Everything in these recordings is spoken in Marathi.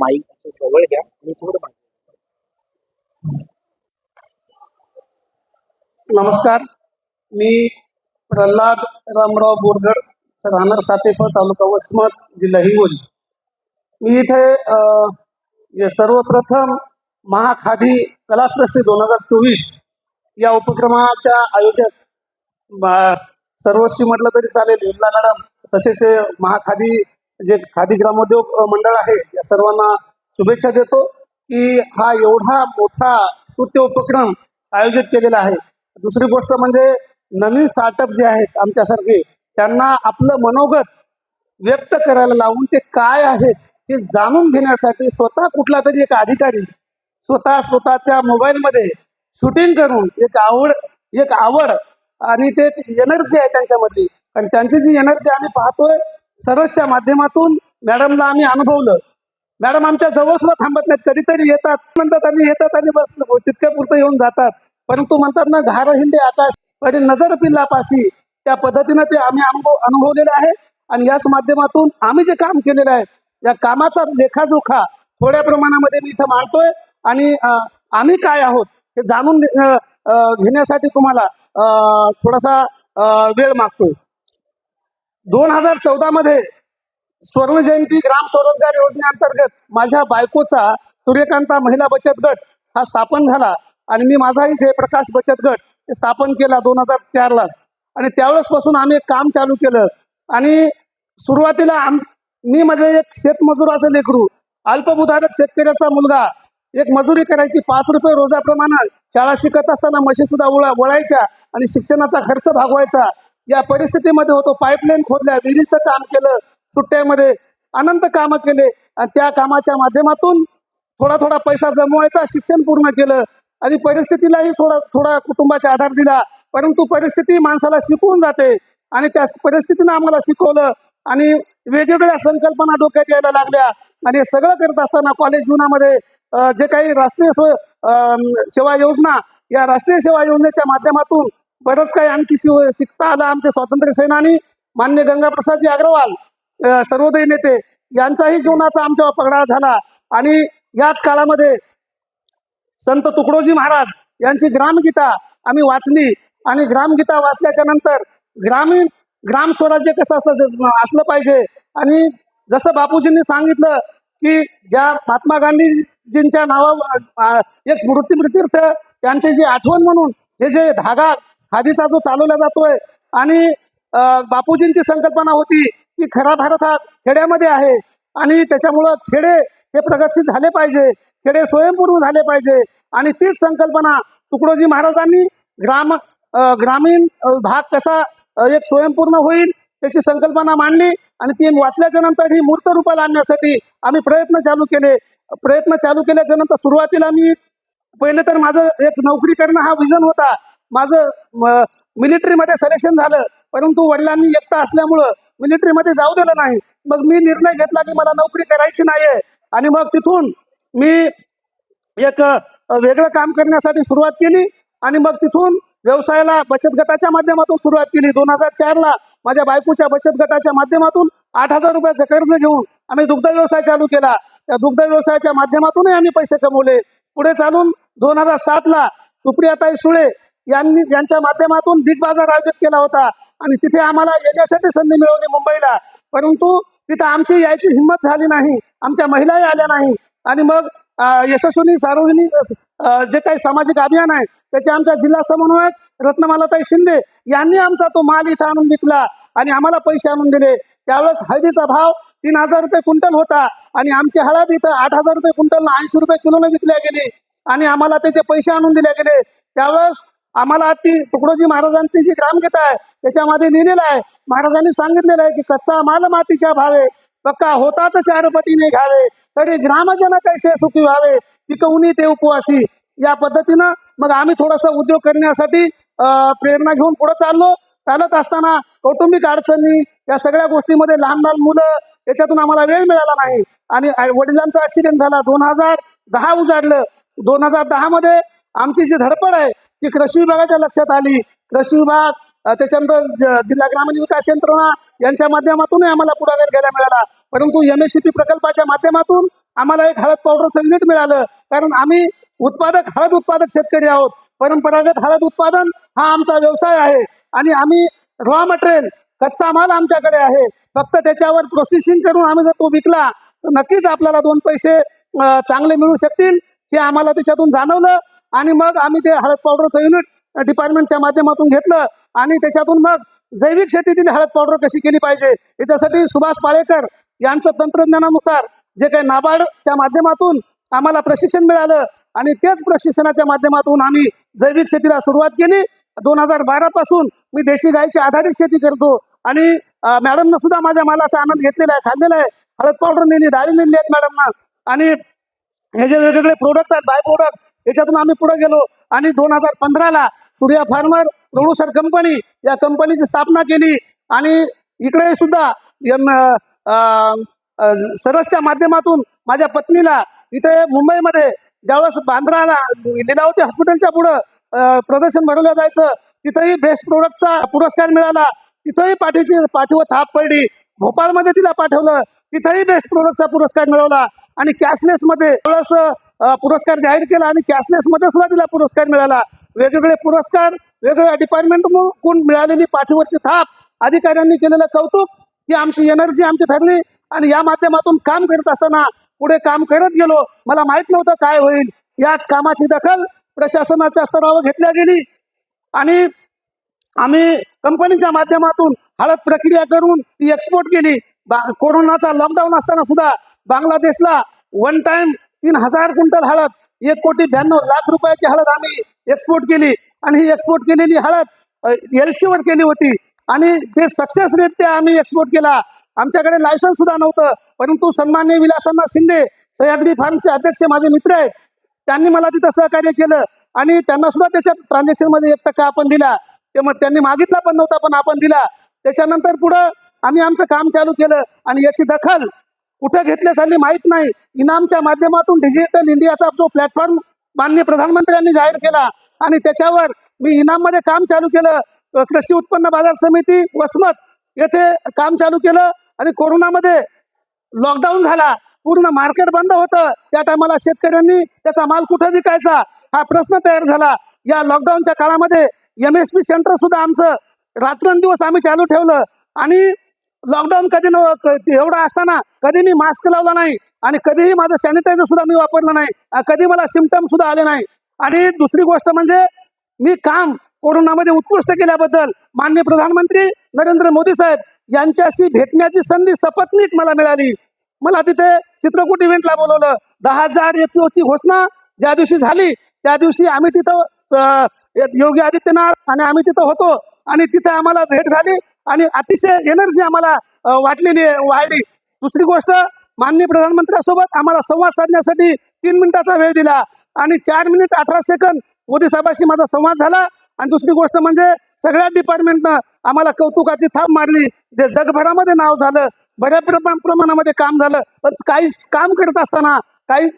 माईक जवळ घ्या मी थोडं नमस्कार. मी प्रल्हाद रामराव बोरगड राहणार सातेफळ तालुका वसमत जिल्हा हिंगोली. मी इथे सर्वप्रथम महाखादी कलासृष्टी दोन हजार चोवीस या उपक्रमाच्या आयोजक सर्वस्वी म्हटलं तरी चालेल विमला मॅडम तसेच महाखादी जे खादी ग्रामोद्योग मंडळ आहे या सर्वांना शुभेच्छा देतो की हा एवढा मोठा स्तुत्य उपक्रम आयोजित केलेला आहे. दुसरी गोष्ट म्हणजे नवीन स्टार्टअप जे आहेत आमच्यासारखे त्यांना आपलं मनोगत व्यक्त करायला लावून ते काय आहेत हे जाणून घेण्यासाठी स्वतः कुठला तरी एक अधिकारी स्वतः स्वतःच्या मोबाईलमध्ये शूटिंग करून एक आवड एक आवड आणि ते एनर्जी आहे त्यांच्यामधली आणि त्यांची जी एनर्जी आम्ही पाहतोय सरसच्या माध्यमातून मॅडमला आम्ही अनुभवलं. मॅडम आमच्या जवळ सुद्धा थांबत नाहीत कधीतरी येतात. म्हणतात आणि येतात आणि बस तितक्या पुरतं येऊन जातात. परंतु म्हणतात ना घार हिंडे आकाश परी नजर पिल्ला पासी. त्या पद्धतीनं ते आम्ही अनुभव अनुभवलेलं आहे. आणि याच माध्यमातून आम्ही जे काम केलेलं आहे या कामाचा लेखाजोखा थोड्या प्रमाणामध्ये मी इथं मांडतोय. आणि आम्ही काय आहोत हे जाणून घेण्यासाठी तुम्हाला थोडासा वेळ मागतोय. दोन हजार चौदा मध्ये स्वर्ण जयंती ग्राम स्वरोजगार योजनेअंतर्गत माझ्या बायकोचा सूर्यकांता महिला बचत गट हा स्थापन झाला. आणि मी माझाही जयप्रकाश बचत गट हे स्थापन केला दोन हजार चारलाच. आणि त्यावेळेस पासून आम्ही एक काम चालू केलं. आणि सुरुवातीला आम मी म्हणजे एक शेतमजुराचं लेकरू अल्पभूधारक शेतकऱ्याचा मुलगा एक मजुरी करायची पाच रुपये रोजाप्रमाणे शाळा शिकत असताना म्हशी सुद्धा वळा वळायच्या आणि शिक्षणाचा खर्च भागवायचा. या परिस्थितीमध्ये होतो. पाईपलाईन खोदल्या विहिरीचं काम केलं सुट्ट्यामध्ये अनंत कामं केले आणि त्या कामाच्या माध्यमातून थोडा थोडा पैसा जमवायचा शिक्षण पूर्ण केलं आणि परिस्थितीलाही थोडा थोडा कुटुंबाचा आधार दिला. परंतु परिस्थिती माणसाला शिकवून जाते आणि त्या परिस्थितीनं आम्हाला शिकवलं आणि वेगवेगळ्या संकल्पना डोक्यात यायला लागल्या. आणि हे सगळं करत असताना कॉलेज जीवनामध्ये जे काही राष्ट्रीय स्व- सेवा योजना या राष्ट्रीय सेवा योजनेच्या माध्यमातून बरंच काही आणखी शिव- शिकता आलं आमचे स्वातंत्र्य सेनानी मान्य गंगाप्रसादजी अग्रवाल सर्वोदय नेते यांचाही जीवनाचा आमच्यावर पगडा झाला. आणि याच काळामध्ये संत तुकडोजी महाराज यांची ग्रामगीता आम्ही वाचली. आणि ग्रामगीता वाचल्याच्या नंतर ग्रामीण ग्राम स्वराज्य कसं असलं असलं पाहिजे. आणि जसं बापूजींनी सांगितलं की ज्या महात्मा गांधीजींच्या नावा एक स्मृतीतीर्थ त्यांची जी आठवण म्हणून हे जे धागा हादीचा जो चालवला जातोय आणि बापूजींची संकल्पना होती की खरा भारत हा खेड्यामध्ये आहे आणि त्याच्यामुळं खेडे हे प्रगतशील झाले पाहिजे खेडे स्वयंपूर्ण झाले पाहिजे आणि तीच संकल्पना तुकडोजी महाराजांनी ग्राम ग्रामीण भाग कसा एक स्वयंपूर्ण होईल त्याची संकल्पना मांडली आणि ती वाचल्याच्या नंतर ही मूर्त रूपाला आणण्यासाठी आम्ही प्रयत्न चालू केले. प्रयत्न चालू केल्याच्यानंतर सुरुवातीला मी पहिले तर माझं एक नोकरी करणं हा विजन होता. माझं मिलिटरीमध्ये सिलेक्शन झालं परंतु वडिलांनी एकटा असल्यामुळं मिलिटरीमध्ये जाऊ दिलं नाही. मग मी निर्णय घेतला की मला नोकरी करायची नाहीये. आणि मग तिथून मी एक वेगळं काम करण्यासाठी सुरुवात केली. आणि मग तिथून व्यवसायाला बचत गटाच्या माध्यमातून सुरुवात केली. दोन हजार चारला माझ्या बायकोच्या बचत गटाच्या माध्यमातून आठ हजार रुपयाचं कर्ज घेऊन आम्ही दुग्ध व्यवसाय चालू केला. त्या दुग्ध व्यवसायाच्या माध्यमातूनही आम्ही पैसे कमवले. पुढे चालून दोन हजार सातला सुप्रियाताई सुळे यांनी यांच्या माध्यमातून बिग बाजार आयोजित केला होता आणि तिथे आम्हाला येण्यासाठी संधी मिळवली मुंबईला. परंतु तिथे आमची यायची हिंमत झाली नाही. आमच्या महिलाही आल्या नाही. आणि मग यशस्वी सार्वजनिक जे काही सामाजिक अभियान आहे त्याचे आमच्या जिल्हा समन्वयक रत्नमालाताई शिंदे यांनी आमचा तो माल इथं आणून विकला आणि आम्हाला पैसे आणून दिले. त्यावेळेस हळदीचा भाव तीन हजार रुपये क्विंटल होता आणि आमची हळद इथं आठ हजार रुपये क्विंटलला ऐंशी रुपये किलोने विकल्या गेली आणि आम्हाला त्याचे पैसे आणून दिले गेले. त्यावेळेस आम्हाला ती तुकडोजी महाराजांची जी ग्रामगीता आहे त्याच्यामध्ये लिहिलेलं आहे. महाराजांनी सांगितलेलं आहे की कच्चा माल मातीच्या भावे पक्का होताच चारपटीने घ्यावे तरी ग्रामजन कैसे सुखी व्हावे? पिकवणी ते उपवासी. या पद्धतीनं मग आम्ही थोडासा उद्योग करण्यासाठी प्रेरणा घेऊन पुढे चाललो. चालत असताना कौटुंबिक अडचणी या सगळ्या गोष्टीमध्ये लहान लहान मुलं याच्यातून आम्हाला वेळ मिळाला नाही. आणि वडिलांचा ऍक्सिडेंट झाला. दोन हजार दहा उजाडलं. दोन हजार दहा मध्ये आमची जी धडपड आहे ती कृषी विभागाच्या लक्षात आली. कृषी विभाग त्याच्यानंतर जिल्हा ग्रामीण विकास यंत्रणा यांच्या माध्यमातूनही आम्हाला पुढाकार घ्यायला मिळाला. परंतु एमएससीपी प्रकल्पाच्या माध्यमातून आम्हाला एक हळद पावडरचं युनिट मिळालं. कारण आम्ही उत्पादक हळद उत्पादक शेतकरी आहोत. परंपरागत हळद उत्पादन हा आमचा व्यवसाय आहे. आणि आम्ही रॉ मटेरियल कच्चा माल आमच्याकडे आहे. फक्त त्याच्यावर प्रोसेसिंग करून आम्ही जर तो विकला तर नक्कीच आपल्याला दोन पैसे चांगले मिळू शकतील हे आम्हाला त्याच्यातून जाणवलं. आणि मग आम्ही ते हळद पावडरचं युनिट डिपार्टमेंटच्या माध्यमातून घेतलं. आणि त्याच्यातून मग जैविक शेतीतील हळद पावडर कशी केली पाहिजे याच्यासाठी सुभाष पाळेकर यांचं तंत्रज्ञानानुसार जे काही नाबार्डच्या माध्यमातून आम्हाला प्रशिक्षण मिळालं. आणि तेच प्रशिक्षणाच्या माध्यमातून आम्ही जैविक शेतीला सुरुवात केली. दोन हजार बारा पासून मी देशी गायची आधारित शेती करतो. आणि मॅडमनं सुद्धा माझ्या मालाचा आनंद घेतलेला आहे खाल्लेला आहे. हळद पावडर नेली डाळी नेली आहेत मॅडमनं. आणि हे जे वेगवेगळे प्रोडक्ट आहेत बाय प्रोडक्ट याच्यातून आम्ही पुढे गेलो. आणि दोन हजार पंधराला सूर्या फार्मर प्रोड्युसर कंपनी या कंपनीची स्थापना केली. आणि इकडे सुद्धा सरसच्या माध्यमातून माझ्या पत्नीला इथे मुंबईमध्ये ज्यावेळेस बांद्राला लीलावती हॉस्पिटलच्या पुढं प्रदर्शन भरवलं जायचं तिथंही बेस्ट प्रोडक्टचा पुरस्कार मिळाला. तिथंही पाठीची पाठीवर थाप पडली. भोपाळमध्ये तिला पाठवलं. तिथंही बेस्ट प्रोडक्टचा पुरस्कार मिळवला. आणि कॅशलेसमध्ये पुरस्कार जाहीर केला आणि कॅशलेसमध्ये सुद्धा तिला पुरस्कार मिळाला. वेगवेगळे पुरस्कार वेगवेगळ्या डिपार्टमेंट कोण मिळालेली पाठीवरची थाप अधिकाऱ्यांनी केलेलं कौतुक ही आमची एनर्जी आमची ठरली आणि या माध्यमातून काम करत असताना पुढे काम करत गेलो. मला माहीत नव्हतं काय होईल. याच कामाची दखल प्रशासनाच्या स्तरावर घेतल्या गेली. आणि आम्ही कंपनीच्या माध्यमातून हळद प्रक्रिया करून ती एक्सपोर्ट केली. बा- कोरोनाचा लॉकडाऊन असताना सुद्धा बांगलादेशला वन टाइम तीन हजार क्विंटल हळद एक कोटी ब्याण्णव लाख रुपयाची हळद आम्ही एक्सपोर्ट केली. आणि ही एक्सपोर्ट केलेली हळद एलसीवर केली होती. आणि ते सक्सेस रेट ते आम्ही एक्सपोर्ट केला. आमच्याकडे लायसन्स सुद्धा नव्हतं परंतु सन्मान्य विलासन्ना शिंदे सह्याद्री फार्मचे अध्यक्ष माझे मित्र आहेत. त्यांनी मला तिथं सहकार्य केलं. आणि त्यांना सुद्धा त्याच्यात ट्रान्झॅक्शनमध्ये एक टक्का आपण दिला. ते मग त्यांनी मागितला पण नव्हता पण आपण दिला. त्याच्यानंतर पुढं आम्ही आमचं काम चालू केलं. आणि याची दखल कुठं घेतले चालली माहीत नाही. इनामच्या माध्यमातून डिजिटल इंडियाचा जो प्लॅटफॉर्म माननीय प्रधानमंत्र्यांनी जाहीर केला आणि त्याच्यावर मी इनाममध्ये काम चालू केलं. कृषी उत्पन्न बाजार समिती वसमत येथे काम चालू केलं आणि कोरोनामध्ये लॉकडाऊन झाला. पूर्ण मार्केट बंद होतं. त्या टायमाला शेतकऱ्यांनी त्याचा माल कुठं विकायचा? हा प्रश्न तयार झाला. या लॉकडाऊनच्या काळामध्ये एम एस पी सेंटर सुद्धा आमचं रात्रंदिवस आम्ही चालू ठेवलं. आणि लॉकडाऊन कधी न क- असताना कधी मी मास्क लावला नाही आणि कधीही माझं सॅनिटायझर सुद्धा मी वापरलं नाही. कधी मला सिमटम सुद्धा आले नाही. आणि दुसरी गोष्ट म्हणजे मी काम कोरोनामध्ये उत्कृष्ट केल्याबद्दल माननीय प्रधानमंत्री नरेंद्र मोदी साहेब यांच्याशी भेटण्याची संधी सपत्नीक मला मिळाली. मला तिथे चित्रकूट इव्हेंटला बोलवलं. दहा हजार एपीओची ची घोषणा ज्या दिवशी झाली त्या दिवशी आम्ही तिथं योगी आदित्यनाथ आणि आम्ही तिथं होतो आणि तिथे आम्हाला भेट झाली. आणि अतिशय एनर्जी आम्हाला वाटलेली आहे वाढली. दुसरी गोष्ट माननीय प्रधानमंत्र्यांसोबत आम्हाला संवाद साधण्यासाठी तीन मिनिटाचा वेळ दिला आणि चार मिनिट अठरा सेकंद मोदी साहेबांशी माझा संवाद झाला. आणि दुसरी गोष्ट म्हणजे सगळ्या डिपार्टमेंटनं आम्हाला कौतुकाची थाप मारली. जे जगभरामध्ये नाव झालं बऱ्या प्रमाणामध्ये काम झालं. पण काही काम करत असताना काही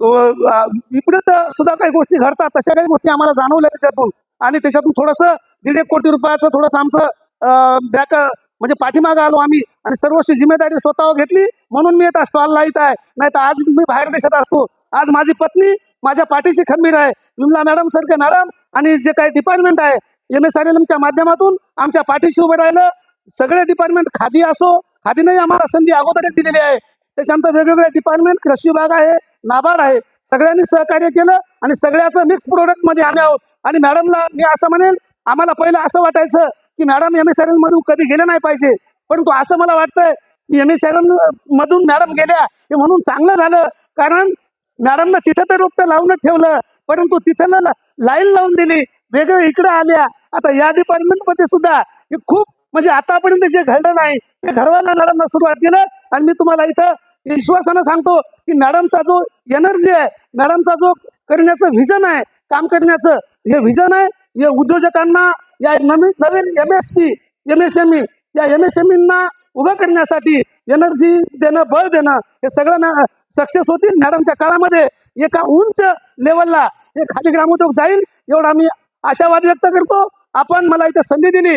विपरीत सुद्धा काही गोष्टी घडतात तशा काही गोष्टी आम्हाला जाणवल्या त्याच्यातून. आणि त्याच्यातून थोडंसं दीड एक कोटी रुपयाचं थोडंसं आमचं बॅक म्हणजे पाठीमागं आलो आम्ही आणि सर्वस्वी जिम्मेदारी स्वतःवर घेतली. म्हणून मी आता स्टॉल लाईत आहे. नाही तर आज मी बाहेर देशात असतो. आज माझी पत्नी माझ्या पाठीशी खंबीर आहे. विमला मॅडम सारखे मॅडम आणि जे काही डिपार्टमेंट आहे एम एस आर एल एमच्या माध्यमातून आमच्या पाठीशी उभं राहिलं. सगळे डिपार्टमेंट खादी असो खादीनंही आम्हाला संधी अगोदरच दिलेली आहे. त्याच्यानंतर वेगवेगळे डिपार्टमेंट कृषी विभाग आहे नाबार्ड आहे. सगळ्यांनी सहकार्य केलं आणि सगळ्याचं मिक्स प्रोडक्टमध्ये आम्ही आहोत. आणि मॅडमला मी असं म्हणेन आम्हाला पहिलं असं वाटायचं की madam M S R L मधून कधी गेले नाही पाहिजे. परंतु असं मला वाटतंय की एम एस आर एल मधून मॅडम गेल्या हे म्हणून चांगलं झालं. कारण मॅडमनं तिथं तर रोपटं लावूनच ठेवलं परंतु तिथं लाईन लावून दिली. वेगळं इकडे आल्या. आता या डिपार्टमेंटमध्ये सुद्धा हे खूप म्हणजे आतापर्यंत जे घडलं नाही ते घडवायला मॅडमनं सुरुवात केलं. आणि मी तुम्हाला इथं विश्वासानं सांगतो की मॅडमचा जो एनर्जी आहे मॅडमचा जो करण्याचं व्हिजन आहे काम करण्याचं हे व्हिजन आहे हे उद्योजकांना या नवीन नवीन M S P M S M E या एम एस एम ईना उभं करण्यासाठी एनर्जी देणं बळ देणं हे सगळं सक्सेस होतील मॅडमच्या काळामध्ये. एका उंच लेवलला हे खादी ग्रामोद्योग जाईल एवढा मी आशावाद व्यक्त करतो. आपण मला इथे संधी दिली.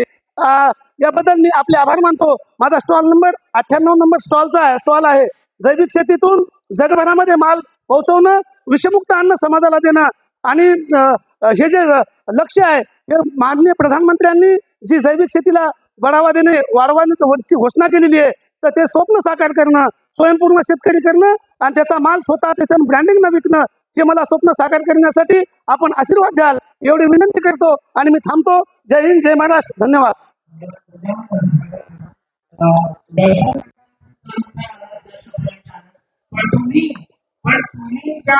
याबद्दल मी आपले आभार मानतो. माझा स्टॉल नंबर अठ्ठ्याण्णव नंबर स्टॉलचा स्टॉल आहे. जैविक शेतीतून जगभरामध्ये माल पोहोचवणं विषमुक्त अन्न समाजाला देणं आणि हे जे लक्ष्य आहे माननीय प्रधानमंत्र्यांनी जी जैविक शेतीला बढावा देणे वाढवण्याची घोषणा केलेली आहे तर ते स्वप्न साकार करणं स्वयंपूर्ण शेतकरी करणं आणि त्याचा माल स्वतः त्याच्या ब्रँडिंग न विकणं हे मला स्वप्न साकार करण्यासाठी आपण आशीर्वाद द्याल एवढी विनंती करतो आणि मी थांबतो. जय हिंद जय महाराष्ट्र. धन्यवाद. ज्या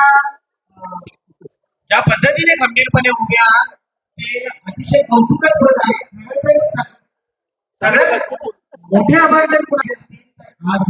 ज्या पद्धतीने खंबीरपणे उभे आहात ते अतिशय कौतुकास्पद आहे. सगळ्यात मोठे आभार जर कोणाचे असतील तर आज